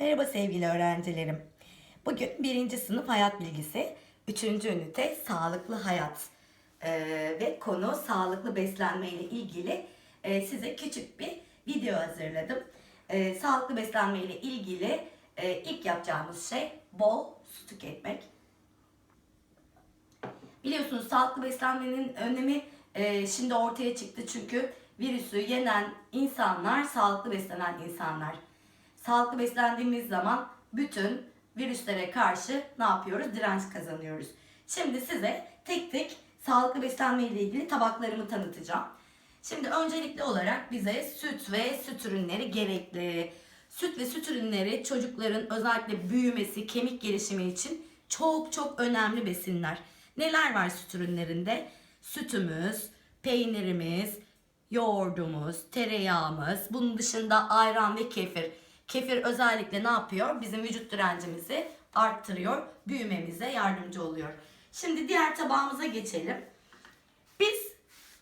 Merhaba sevgili öğrencilerim. Bugün birinci sınıf hayat bilgisi, üçüncü ünite sağlıklı hayat Ee, ve konu sağlıklı beslenme ile ilgili e, size küçük bir video hazırladım. Ee, sağlıklı beslenme ile ilgili e, ilk yapacağımız şey bol su tüketmek. Biliyorsunuz sağlıklı beslenmenin önemi e, şimdi ortaya çıktı çünkü virüsü yenen insanlar sağlıklı beslenen insanlar. Sağlıklı beslendiğimiz zaman bütün virüslere karşı ne yapıyoruz? Direnç kazanıyoruz. Şimdi size tek tek sağlıklı beslenme ile ilgili tabaklarımı tanıtacağım. Şimdi öncelikli olarak bize süt ve süt ürünleri gerekli. Süt ve süt ürünleri çocukların özellikle büyümesi, kemik gelişimi için çok çok önemli besinler. Neler var süt ürünlerinde? Sütümüz, peynirimiz, yoğurdumuz, tereyağımız, bunun dışında ayran ve kefir. Kefir özellikle ne yapıyor? Bizim vücut direncimizi arttırıyor, büyümemize yardımcı oluyor. Şimdi diğer tabağımıza geçelim. Biz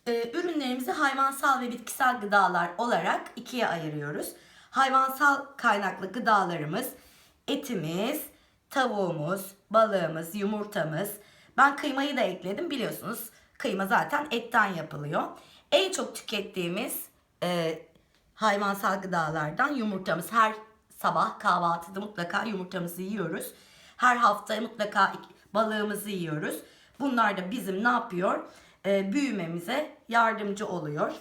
e, ürünlerimizi hayvansal ve bitkisel gıdalar olarak ikiye ayırıyoruz. Hayvansal kaynaklı gıdalarımız etimiz, tavuğumuz, balığımız, yumurtamız. Ben kıymayı da ekledim biliyorsunuz. Kıyma zaten etten yapılıyor. En çok tükettiğimiz e, hayvansal gıdalardan yumurtamız. Her sabah kahvaltıda mutlaka yumurtamızı yiyoruz. Her hafta mutlaka balığımızı yiyoruz. Bunlar da bizim ne yapıyor? Ee, büyümemize yardımcı oluyor.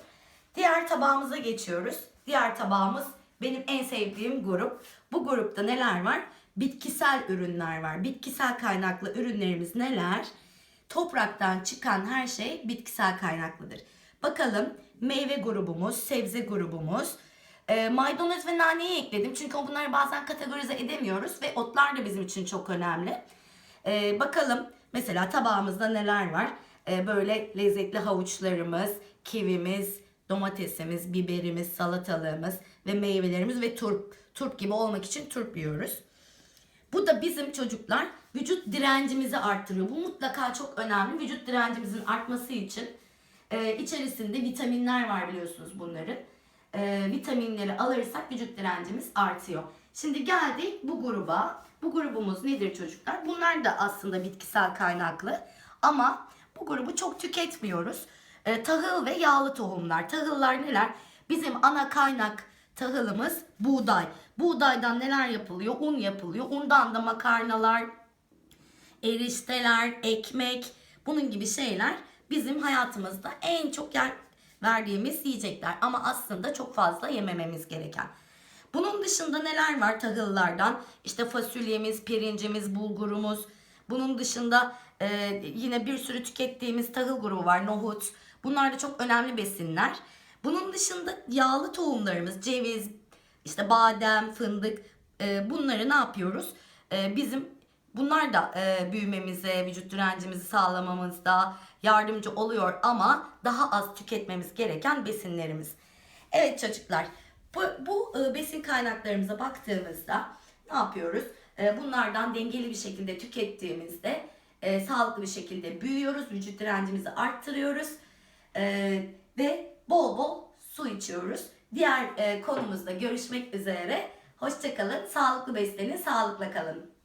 Diğer tabağımıza geçiyoruz. Diğer tabağımız benim en sevdiğim grup. Bu grupta neler var? Bitkisel ürünler var. Bitkisel kaynaklı ürünlerimiz neler? Topraktan çıkan her şey bitkisel kaynaklıdır. Bakalım meyve grubumuz, sebze grubumuz, e, maydanoz ve naneyi ekledim. Çünkü bunları bazen kategorize edemiyoruz ve otlar da bizim için çok önemli. E, bakalım mesela tabağımızda neler var? E, böyle lezzetli havuçlarımız, kivimiz, domatesimiz, biberimiz, salatalığımız ve meyvelerimiz ve turp. Turp gibi olmak için turp yiyoruz. Bu da bizim çocuklar vücut direncimizi arttırıyor. Bu mutlaka çok önemli. Vücut direncimizin artması için e, içerisinde vitaminler var biliyorsunuz bunların. E, vitaminleri alırsak vücut direncimiz artıyor. Şimdi geldik bu gruba. Bu grubumuz nedir çocuklar? Bunlar da aslında bitkisel kaynaklı ama bu grubu çok tüketmiyoruz. E, tahıl ve yağlı tohumlar. Tahıllar neler? Bizim ana kaynak tahılımız buğday. Buğdaydan neler yapılıyor? Un yapılıyor. Undan da makarnalar, erişteler, ekmek, bunun gibi şeyler bizim hayatımızda en çok yer verdiğimiz yiyecekler. Ama aslında çok fazla yemememiz gereken. Bunun dışında neler var tahıllardan? İşte fasulyemiz, pirincimiz, bulgurumuz. Bunun dışında e, yine bir sürü tükettiğimiz tahıl grubu var. Nohut. Bunlar da çok önemli besinler. Bunun dışında yağlı tohumlarımız, ceviz, işte badem, fındık e, bunları ne yapıyoruz? E, bizim bunlar da e, büyümemize, vücut direncimizi sağlamamızda yardımcı oluyor ama daha az tüketmemiz gereken besinlerimiz. Evet çocuklar bu, bu e, besin kaynaklarımıza baktığımızda ne yapıyoruz? E, bunlardan dengeli bir şekilde tükettiğimizde e, sağlıklı bir şekilde büyüyoruz, vücut direncimizi arttırıyoruz e, ve bol bol su içiyoruz. Diğer e, konumuzda görüşmek üzere. Hoşçakalın, sağlıklı beslenin, sağlıkla kalın.